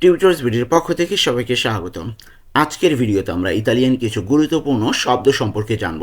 Tutors ভিডিওর পক্ষ থেকে সবাইকে স্বাগতম। আজকের ভিডিওতে আমরা ইতালিয়ান কিছু গুরুত্বপূর্ণ শব্দ সম্পর্কে জানব।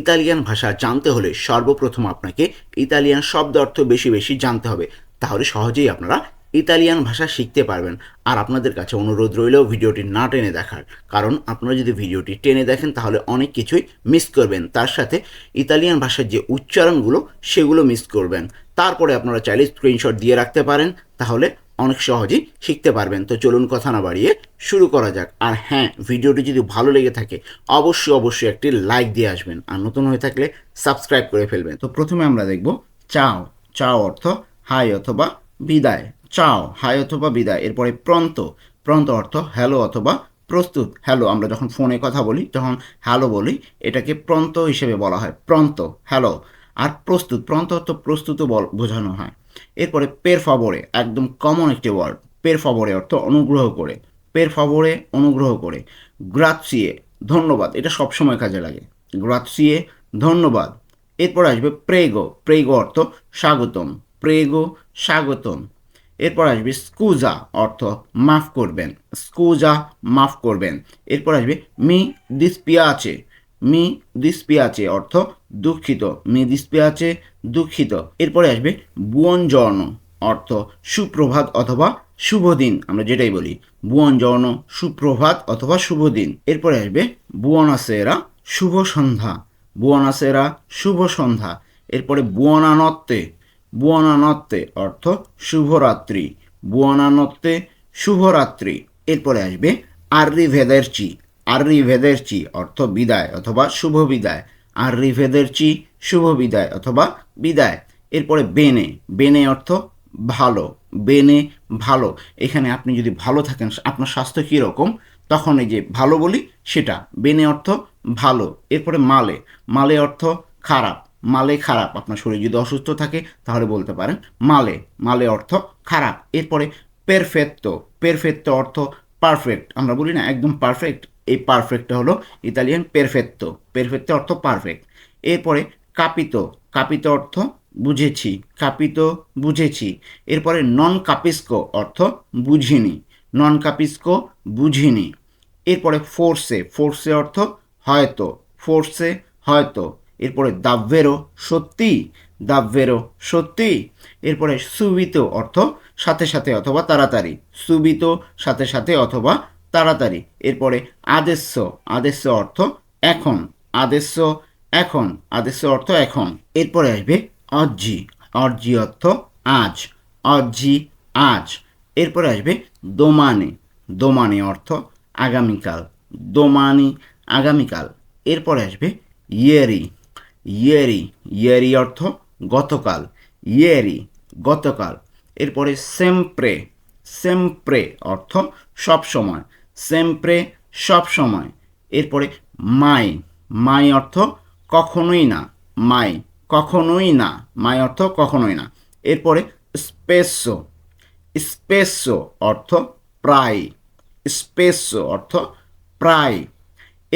ইতালিয়ান ভাষা জানতে হলে সর্বপ্রথম আপনাকে ইতালিয়ান শব্দ অর্থ বেশি বেশি জানতে হবে। তাহলে সহজেই আপনারা ইতালিয়ান ভাষা শিখতে পারবেন। আর আপনাদের কাছে অনুরোধ রইলেও ভিডিওটি না টেনে দেখার। কারণ আপনারা যদি ভিডিওটি টেনে দেখেন, তাহলে অনেক কিছুই মিস করবেন। তার সাথে ইতালিয়ান ভাষার যে উচ্চারণগুলো, সেগুলো মিস করবেন। তারপরে আপনারা চাইলে স্ক্রিনশট দিয়ে রাখতে পারেন। তাহলে অনেক সহজেই শিখতে পারবেন। তো চলুন কথা না বাড়িয়ে শুরু করা যাক। আর হ্যাঁ ভিডিওটি যদি ভালো লেগে থাকে, অবশ্যই অবশ্যই একটি লাইক দিয়ে আসবেন। আর নতুন হয়ে থাকলে সাবস্ক্রাইব করে ফেলবেন। তো প্রথমে আমরা দেখব, চাও চাও অর্থ, হাই অথবা বিদায়। চাও, হাই অথবা বিদায়। এরপরে প্রন্ত। প্রন্ত অর্থ, হ্যালো অথবা প্রস্তুত। হ্যালো, আমরা যখন ফোনে কথা বলি, তখন হ্যালো বলি। এটাকে প্রন্ত হিসেবে বলা হয়। প্রন্ত, হ্যালো। আর প্রস্তুত, প্রন্ত অর্থ প্রস্তুত বোঝানো হয়। এরপরে পের ফাবরে একদম কমন একটি ওয়ার্ড পের ফাবরে অর্থ অনুগ্রহ করে পের ফাবরে অনুগ্রহ করে গ্রাৎসিয়ে ধন্যবাদ, এটা সবসময় কাজে লাগে গ্রাৎসিয়ে ধন্যবাদ, এরপর আসবে প্রেগো প্রেগো অর্থ স্বাগতম প্রেগো স্বাগতম, এরপর আসবে স্কুজা অর্থ মাফ করবেন স্কুজা মাফ করবেন, এরপর আসবে মি দিসপিয়াচে মি দিসপিয়াচে, অর্থ দুঃখিত। মি দিসপিয়াচে, দুঃখিত। এরপরে আসবে বুয়ন জর্ণ অর্থ সুপ্রভাত অথবা শুভ দিন আমরা যেটাই বলি। বুয়ন জর্ণ সুপ্রভাত অথবা শুভ দিন এরপরে আসবে বুয়নাসেরা শুভ সন্ধ্যা বুয়নাসেরা শুভ সন্ধ্যা এরপরে বুয়নানত্তে বুয়নানত্তে, অর্থ শুভরাত্রি। বুয়নানত্তে, শুভরাত্রি। এরপরে আসবে আর্রি ভেদেরচি আর্রি ভেদেরচি অর্থ বিদায় অথবা শুভ বিদায়। আর্রি ভেদেরচি শুভ বিদায় অথবা বিদায়। এরপরে বেনে। বেনে অর্থ ভালো। বেনে ভালো। এখানে আপনি যদি ভালো থাকেন, আপনার স্বাস্থ্য কীরকম, তখন এই যে ভালো বলি সেটা। বেনে অর্থ ভালো। এরপরে মালে। মালে অর্থ খারাপ। মালে খারাপ। আপনার শরীর যদি অসুস্থ থাকে, তাহলে বলতে পারেন মালে। মালে অর্থ খারাপ। এরপরে পেরফেত্তো পেরফেত্তো অর্থ পারফেক্ট আমরা বলি না একদম পারফেক্ট এই পারফেক্টটা হলো ইতালিয়ান পেরফেত্তো পেরফেত্তো অর্থ পারফেক্ট এরপরে কাপিত কাপিত অর্থ বুঝেছি। কাপিত বুঝেছি। এরপরে নন কাপিস্কো অর্থ বুঝিনি। নন কাপিস্কো বুঝিনি। এরপরে ফোর্সে ফোর্সে অর্থ হয়তো। ফোর্সে হয়তো। এরপরে দাব্যেরও সত্যি। দাব্যেরও সত্যি। এরপরে সুবিত অর্থ সাথে সাথে অথবা তাড়াতাড়ি। সুবিত সাথে সাথে অথবা তাড়াতাড়ি। এরপরে আদেশ্য আদেশ্য অর্থ এখন, আদেশ্য এখন, আদেশ্য অর্থ এখন। এরপরে আসবে অজ্জি অর্জি অর্থ আজ অজ্জি আজ। এরপরে আসবে দোমানে দোমানে অর্থ আগামীকাল, দোমানি আগামীকাল। এরপরে আসবে ইয়েরি ইয়েরি ইয়েরি অর্থ গতকাল, ইয়েরি গতকাল। এরপরে সেমপ্রে সেমপ্রে অর্থ সব সময় সেমপ্রে সব সময়। এরপরে মাই। মাই অর্থ কখনোই না। মাই কখনোই না। মাই অর্থ কখনোই না। এরপরে স্পেসো। স্পেসো অর্থ প্রায়। স্পেসো অর্থ প্রায়।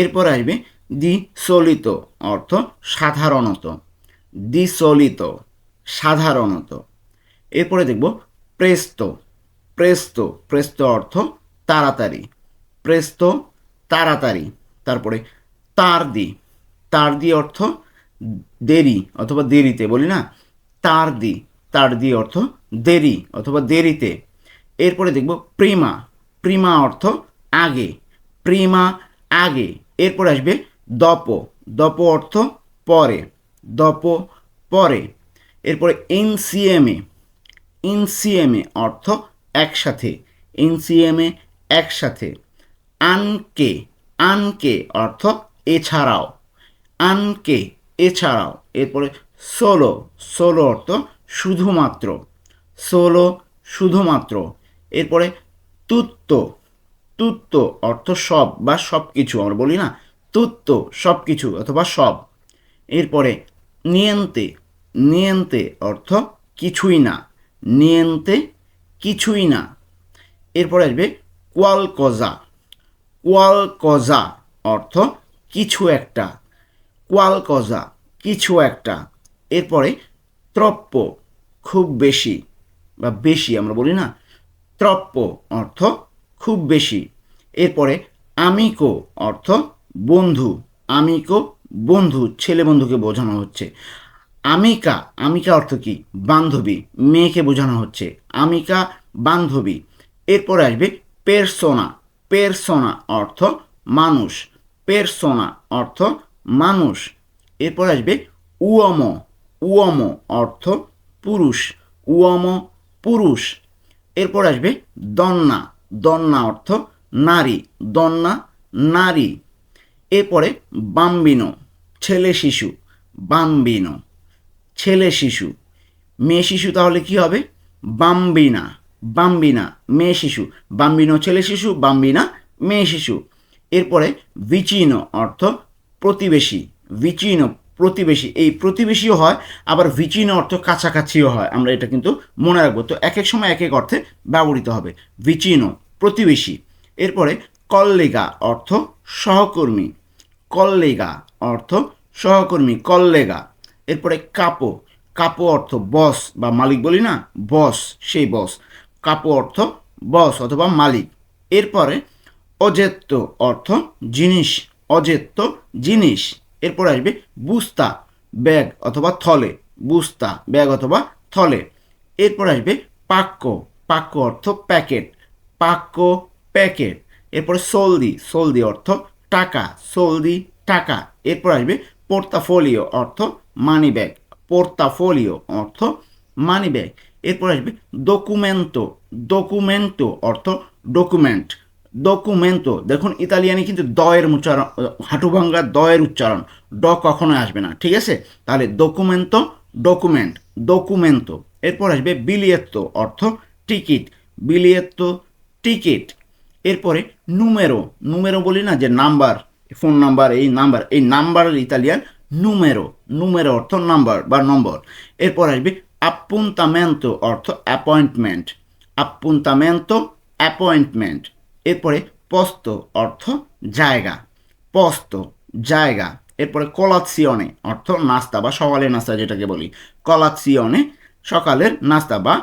এরপর আসবে দি সলিত অর্থ সাধারণত। দি সলিত সাধারণত। এরপরে দেখব প্রেস্ত। প্রেস্ত প্রেস্ত অর্থ তাড়াতাড়ি। প্রেস্ত তাড়াতাড়ি। তারপরে তার দি। তার দি অর্থ দেরি অথবা দেরিতে, বলি না? তার দি। তার দি অর্থ দেরি অথবা দেরিতে। এরপরে দেখব প্রিমা। প্রিমা অর্থ আগে। প্রিমা আগে। এরপরে আসবে দপ। দপ অর্থ পরে। দপ পরে। এরপরে এনসিএমএ এনসিএমএ অর্থ একসাথে। এনসিএমএ একসাথে। আনকে আনকে অর্থ এছাড়াও, আনকে এছাড়াও, এরপরে সোলো সোলো অর্থ শুধুমাত্র, সোলো শুধুমাত্র, এরপরে তুত্ত তুত্ত অর্থ সব বা সব কিছু আমরা বলি না, তুত্ত সব কিছু অথবা সব, এরপরে নিয়ন্তে নিয়ন্তে অর্থ কিছুই না, নিয়ন্তে কিছুই না, এরপরে আসবে কোয়াল কজা কোয়াল কজা অর্থ কিছু একটা। কোয়াল কজা কিছু একটা। এরপরে ত্রপ্প খুব বেশি বা বেশি আমরা বলি না। ত্রপ্প অর্থ খুব বেশি। এরপরে আমিকো অর্থ বন্ধু। আমিকো বন্ধু, ছেলে বন্ধুকে বোঝানো হচ্ছে। আমিকা আমিকা অর্থ কি? বান্ধবী, মেয়েকে বোঝানো হচ্ছে। আমিকা, বান্ধবী। এরপরে আসবে পেরসোনা। পেরসোনা অর্থ মানুষ। পেরসোনা অর্থ মানুষ। এরপর আসবে উয়ম উয়ম অর্থ পুরুষ। উয়ম পুরুষ। এরপর আসবে দন্না দন্না অর্থ নারী। দন্না নারী। এরপরে বাম্বিনো ছেলে শিশু। বাম্বিনো ছেলে শিশু। মেয়ে শিশু তাহলে কি হবে? বাম্বিনা বাম্বিনা, মেয়ে শিশু। বাম্বিনো ছেলে শিশু, বাম্বিনা মেয়ে শিশু। এরপরে ভিচিনো অর্থ প্রতিবেশী। ভিচিনো প্রতিবেশী। এই প্রতিবেশীও হয়, আবার ভিচিনো অর্থ কাছাকাছিও হয়। আমরা এটা কিন্তু মনে রাখব। তো এক এক সময় এক এক অর্থে ব্যবহৃত হবে। ভিচিনো প্রতিবেশী। এরপরে কল্লেগা অর্থ সহকর্মী। কল্লেগা অর্থ সহকর্মী, কল্লেগা। এরপরে কাপো। কাপো অর্থ বস বা মালিক বলি না? বস, সেই বস। কাপো অর্থ বস অথবা মালিক। এরপরে অজেত্য অর্থ জিনিস অজেত্য জিনিস। এরপর আসবে বুস্তা, ব্যাগ অথবা থলে, বুস্তা, ব্যাগ অথবা থলে। এরপর আসবে পাক্য পাক্য অর্থ প্যাকেট, পাক্য প্যাকেট। এরপরে সলদি সলদি অর্থ টাকা, সলদি টাকা। এরপর আসবে পোর্তাফোলিও অর্থ মানি ব্যাগ পোর্তাফোলিও অর্থ মানি ব্যাগ। এরপর আসবে ডকুমেন্টো ডকুমেন্টো অর্থ ডকুমেন্ট ডকুমেন্টো দেখুন ইতালিয়ানি কিন্তু দয়ের উচ্চারণ হাঁটুভাঙ্গা দয়ের উচ্চারণ, ড কখনোই আসবে না, ঠিক আছে? তাহলে ডকুমেন্টো ডকুমেন্ট ডকুমেন্টো এরপর আসবে বিলিয়েত্তো অর্থ টিকিট বিলিয়েত্তো টিকিট এরপরে নুমেরো নুমেরো বলি না যে নাম্বার ফোন নাম্বার এই নাম্বার এই নাম্বারের ইতালিয়ান নুমেরো নুমেরো অর্থ নাম্বার বা নম্বর, এরপর আসবে আপ্পুন্তামেন্তো অর্থ অ্যাপয়েন্টমেন্ট আপ্পুন্তামেন্তো অ্যাপয়েন্টমেন্ট এরপরে পস্ত অর্থ জায়গা পস্ত জায়গা, এরপরে কলাৎসিয়নে অর্থ নাস্তা বা সকালের নাস্তা যেটাকে বলি কলাৎসিয়নে সকালের নাস্তা বা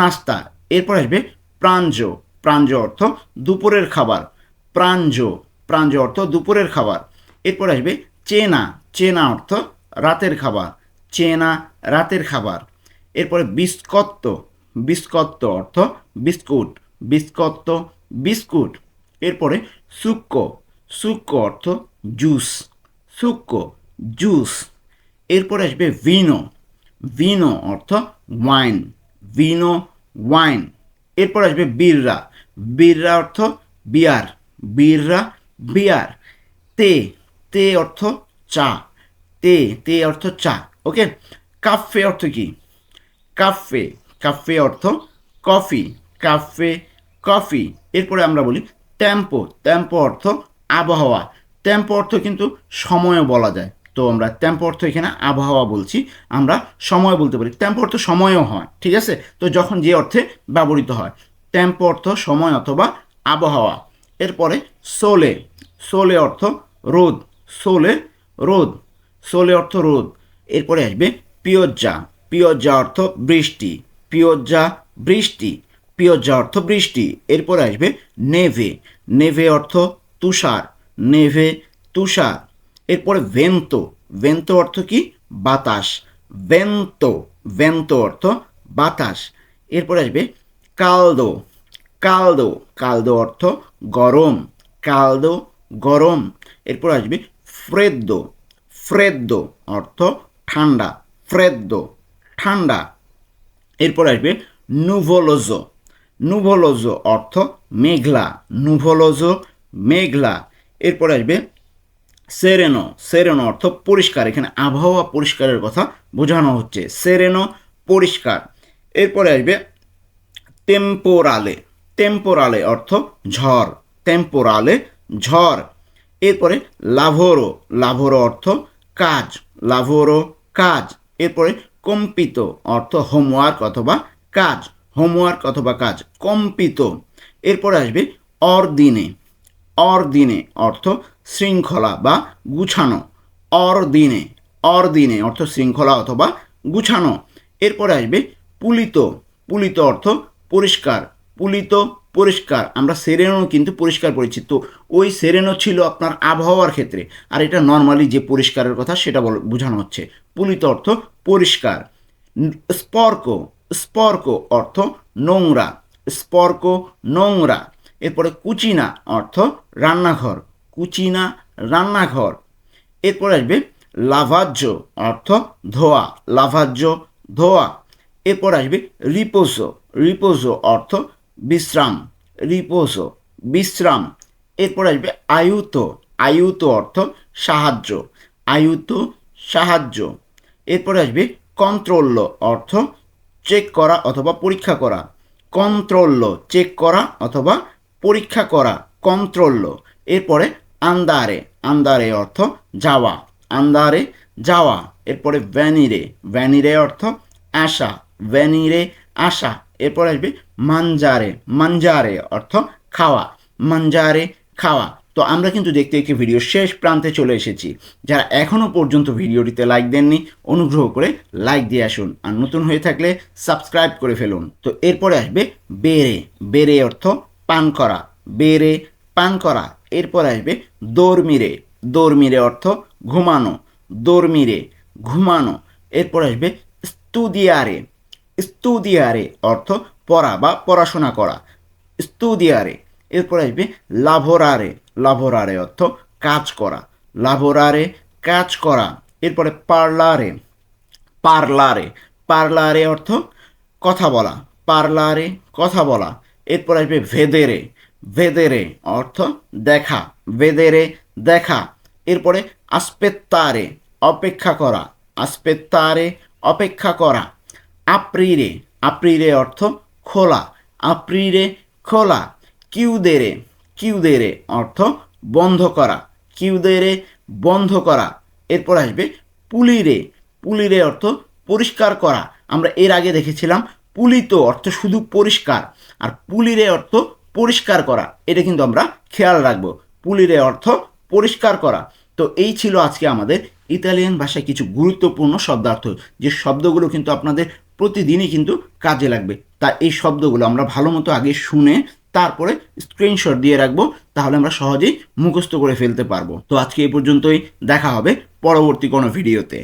নাস্তা, এরপর আসবে প্রাঞ্জ প্রাঞ্জ অর্থ দুপুরের খাবার প্রাঞ্জ প্রাঞ্জ অর্থ দুপুরের খাবার, এরপর আসবে চেনা চেনা অর্থ রাতের খাবার, চেনা, রাতের খাবার এরপরে বিস্কত্ত বিস্কত্ত অর্থ বিস্কুট, বিস্কত্ত, বিস্কুট। এরপরে সুক্ক সুক্ক অর্থ জুস সুক্ক জুস। এরপরে আসবে ভিনো ভিনো অর্থ ওয়াইন, ভিনো ওয়াইন। এরপর আসবে বিররা বিররা অর্থ বিয়ার বিররা বিয়ার। তে তে অর্থ চা, তে তে অর্থ চা, ওকে? কাফে অর্থ কি? কাফে কাফে অর্থ কফি, কাফে কফি। এরপরে আমরা বলি টেম্পো টেম্পো অর্থ আবহাওয়া। টেম্পো অর্থ কিন্তু সময়ও বলা যায়। তো আমরা টেম্পো অর্থ এখানে আবহাওয়া বলছি। আমরা সময় বলতে পারি। টেম্পো অর্থ সময়ও হয়, ঠিক আছে? তো যখন যে অর্থে ব্যবহৃত হয়। টেম্পো অর্থ সময় অথবা আবহাওয়া। এরপরে সোলে সোলে অর্থ রোদ সোলে রোদ সোলে অর্থ রোদ। এরপরে আসবে পিয়জ্জা। পিয়জ্জা অর্থ বৃষ্টি, পিয়জ্জা বৃষ্টি, পিয়জ্জা অর্থ বৃষ্টি। এরপরে আসবে নেভে। নেভে অর্থ তুষার, নেভে তুষার। এরপরে ভেন্তো। ভেন্তো অর্থ কি? বাতাস। ভেন্তো। ভেন্তো অর্থ বাতাস। এরপরে আসবে কালদো। কালদো। কালদো অর্থ গরম। কালদো গরম। এরপর আসবে ফ্রেদ্দো। ফ্রেদ্দো অর্থ ঠান্ডা। ফ্রেদ্দো। ঠান্ডা। এরপর আসবে নুভোলোজো। নুভোলোজো অর্থ মেঘলা। নুভোলোজো মেঘলা। এরপর আসবে সেরেনো। সেরেনো অর্থ পরিষ্কার। এখানে আবহাওয়া পরিষ্কারের কথা বোঝানো হচ্ছে। সেরেনো পরিষ্কার। এরপরে আসবে টেম্পোরালে। টেম্পোরালে অর্থ ঝড়। টেম্পোরালে ঝড়। এরপরে লাভোরো। লাভোরো অর্থ কাজ। লাভোরো কাজ। এরপরে কম্পিত, অর্থ হোমওয়ার্ক অথবা কাজ হোমওয়ার্ক অথবা কাজ, কম্পিত। এরপরে আসবে অরদিনে। অরদিনে অর্থ শৃঙ্খলা বা গুছানো। অরদিনে অরদিনে অর্থ শৃঙ্খলা অথবা গুছানো। এরপরে আসবে পুলিত। পুলিত অর্থ পরিষ্কার। পুলিত পরিষ্কার, আমরা সেরেনো কিন্তু পরিষ্কার পড়েছি তো ওই সেরেনো ছিল আপনার আবহাওয়ার ক্ষেত্রে। আর এটা নর্মালি যে পরিষ্কারের কথা সেটা বল বোঝানো হচ্ছে। পুলিত অর্থ পরিষ্কার। স্পর্ক স্পর্ক অর্থ নোংরা। স্পর্ক, নোংরা। এরপরে কুচিনা অর্থ রান্নাঘর। কুচিনা রান্নাঘর। এরপরে আসবে লাভাজ্য অর্থ ধোয়া। লাভাজ্য, ধোয়া। এরপর আসবে রিপোজো। রিপোজো অর্থ বিশ্রাম রিপোজো বিশ্রাম। এরপর আসবে আয়ুত। আয়ুত অর্থ সাহায্য। আয়ুত সাহায্য। এরপর আসবে কন্ট্রোল অর্থ চেক করা অথবা পরীক্ষা করা। কন্ট্রোল চেক করা অথবা পরীক্ষা করা। কন্ট্রোল। এরপরে আন্দারে। আন্দারে অর্থ যাওয়া। আন্দারে যাওয়া। এরপরে ভ্যানিরে। ভ্যানিরে অর্থ আশা ভ্যানিরে আশা এরপর আসবে মানজারে। মানজারে অর্থ খাওয়া। মানজারে খাওয়া। তো আমরা কিন্তু দেখতে দেখতে ভিডিও শেষ প্রান্তে চলে এসেছি। যারা এখনও পর্যন্ত ভিডিওটিতে লাইক দেননি, অনুগ্রহ করে লাইক দিয়ে আসুন। আর নতুন হয়ে থাকলে সাবস্ক্রাইব করে ফেলুন। তো এরপরে আসবে বেড়ে বেড়ে অর্থ পান করা। বেড়ে পান করা। এরপর আসবে দৌড়মিরে দৌড়মিরে অর্থ ঘুমানো। দৌড়মিরে ঘুমানো। এরপর আসবে স্তুদিয়ারে। স্তুদিয়ারে, অর্থ পড়া বা পড়াশোনা করা। স্তুদিয়ারে, এরপর আসবে লাভোরারে। লাভোরারে অর্থ কাজ করা। লাভোরারে কাজ করা। এরপরে পার্লারে। পার্লারে। পার্লারে অর্থ কথা বলা। পার্লারে কথা বলা। এরপর আসবে ভেদেরে। ভেদেরে অর্থ দেখা। ভেদেরে দেখা। এরপরে আসপেত্তারে, অপেক্ষা করা। আসপেত্তারে অপেক্ষা করা। আপ্রিরে আপ্রিরে অর্থ খোলা আপ্রিরে খোলা কিউদেরে কিউদেরে অর্থ বন্ধ করা কিউদেরে বন্ধ করা এরপর আসবে পুলিরে পুলিরে অর্থ পরিষ্কার করা। আমরা এর আগে দেখেছিলাম, পুলিত অর্থ শুধু পরিষ্কার। আর পুলিরে অর্থ পরিষ্কার করা। এটা কিন্তু আমরা খেয়াল রাখব। পুলিরে অর্থ পরিষ্কার করা। তো এই ছিল আজকে আমাদের ইতালিয়ান ভাষায় কিছু গুরুত্বপূর্ণ শব্দার্থ। যে শব্দগুলো কিন্তু আপনাদের প্রতিদিনই কিন্তু কাজে লাগবে। তা এই শব্দগুলো আমরা ভালো মতো আগে শুনে তারপরে স্ক্রিনশট দিয়ে রাখব, তাহলে আমরা সহজেই মুখস্থ করে ফেলতে পারব। তো আজকে এই পর্যন্তই, দেখা হবে পরবর্তী কোনো ভিডিওতে